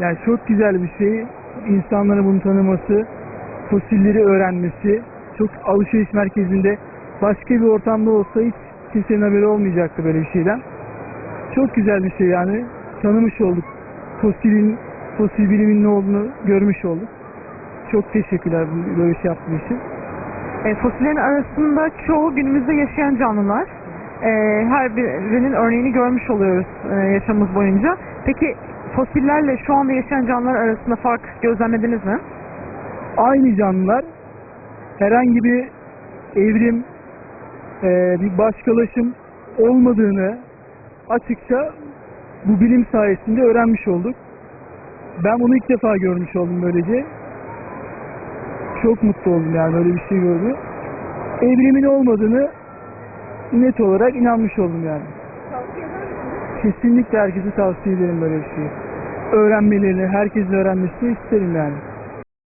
Yani çok güzel bir şey. İnsanların bunu tanıması, fosilleri öğrenmesi. Çok alışveriş merkezinde başka bir ortamda olsa hiç kimsenin haberi olmayacaktı böyle bir şeyden. Çok güzel bir şey yani. Tanımış olduk. Fosilin, fosil bilimin ne olduğunu görmüş olduk. Çok teşekkürler böyle bir şey yaptığın için. E, fosillerin arasında çoğu günümüzde yaşayan canlılar. E, her birinin örneğini görmüş oluyoruz e, yaşamımız boyunca. Peki fosillerle şu anda yaşayan canlılar arasında fark gözlemlediniz mi? aynı canlılar herhangi bir evrim, e, bir başkalaşım olmadığını açıkça bu bilim sayesinde öğrenmiş olduk. Ben bunu ilk defa görmüş oldum böylece. Çok mutlu oldum yani böyle bir şey gördüm. Evrimin olmadığını net olarak inanmış oldum yani. Kesinlikle herkese tavsiye ederim böyle bir şeyi. Öğrenmelerini, herkesin öğrenmesini isterim yani.